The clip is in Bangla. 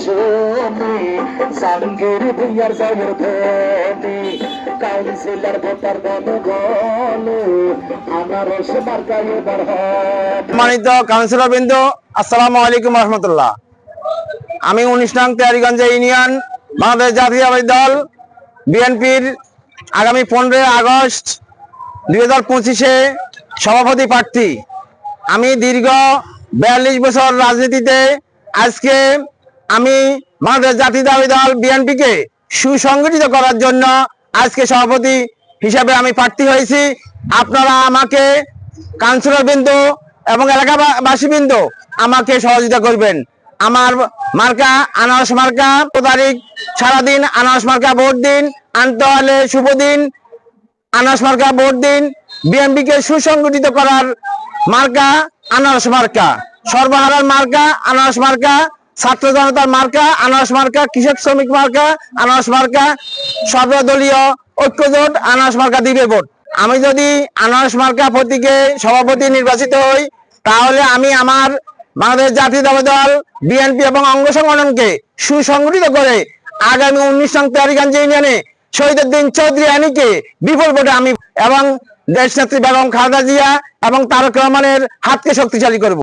শুনি জাহাঙ্গীর ভুইয়ার জয়ের ধ্বনি কাউন্সিলর ভোটার গণ গণ আনারস মার্কায় এবার সম্মানিত কাউন্সিলর বিন্দু আসসালামু আলাইকুম রহমতুল্লাহ। আমি উনিশ নং তেয়ারিগঞ্জ ইউনিয়ন, বাংলাদেশ জাতীয়তাবাদী দল, বিএনপির আগামী পনেরোই আগস্ট দুই হাজার পঁচিশে সভাপতি প্রার্থী। আমি দীর্ঘ বিয়াল্লিশ বছর রাজনীতিতে আজকে আমি বাংলাদেশ জাতীয়তাবাদী দল বিএনপিকে সুসংগঠিত করার জন্য আজকে সভাপতি হিসাবে আমি প্রার্থী হয়েছি। আপনারা আমাকে কাউন্সিলর বিন্দু এবং এলাকাবাসী বিন্দু আমাকে সহযোগিতা করবেন। আমার মার্কা, আনারস মার্কা তারিখ, সারাদিন আনারস মার্কা ভোট দিন, আনতে হলে শুভ দিন, আনারস মার্কা ভোট দিন, বিএনপিকে সুসংগঠিত করার মার্কা, আনারস মার্কা, সর্বহারার মার্কা, আনারস মার্কা ছাত্র জনতার মার্কা আনারস মার্কা, কৃষক শ্রমিক মার্কা আনারস মার্কা সর্বদলীয় ঐক্যজোট আনারস মার্কা দিবে ভোট। আমি যদি আনারস মার্কা প্রতীকে সভাপতি নির্বাচিত হই, তাহলে আমি আমার বাংলাদেশ জাতীয়তাবাদী দল, বিএনপি এবং অঙ্গ সংগঠনকে সুসংগঠিত করে আগামী উনিশ নং তারিখগঞ্জ ইউনিয়নে শহীদুদ্দিন চৌধুরী আনীকে বিপুল ভোটে আমি এবং দেশনেত্রী বেগম খালেদা জিয়া এবং তারক রহমানের হাতকে শক্তিশালী করব।